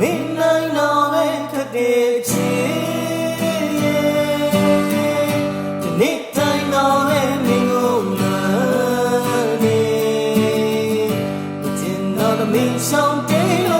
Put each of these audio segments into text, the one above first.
မင်းနိုင်တော့မဲ့ခက်တဲ့ချင်းရဲ့ဒီနေ့တိုင်းတော့မဲ့မင်းကိုနာနေကျင်တော့မင်းဆောင်တယ်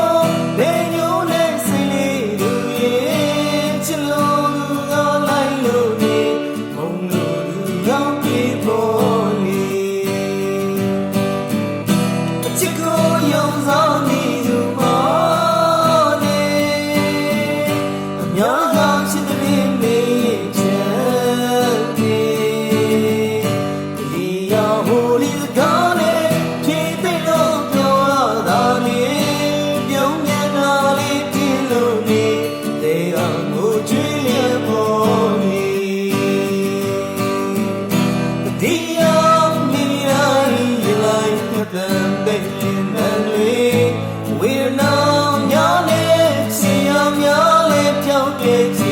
We're now yawning, see I'm yawning, don't get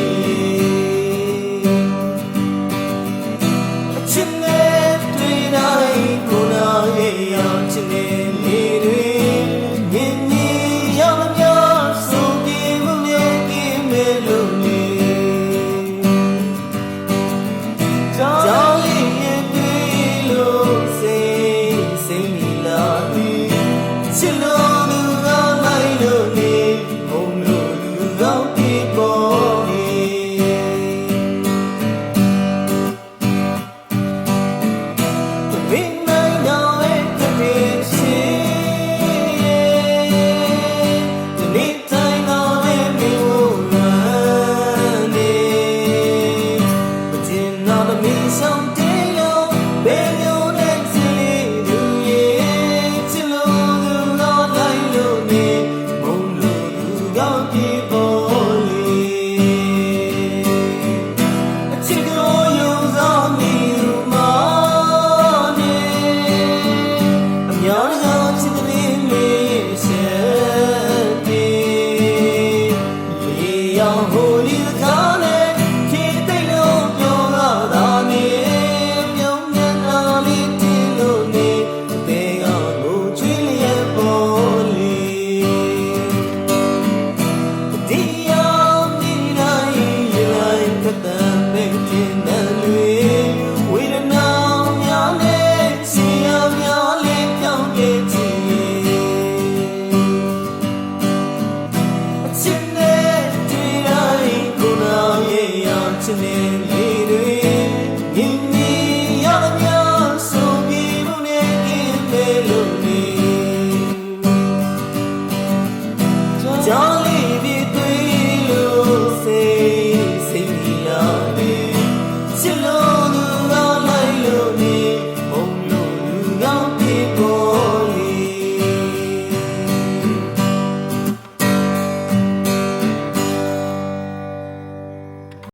江湖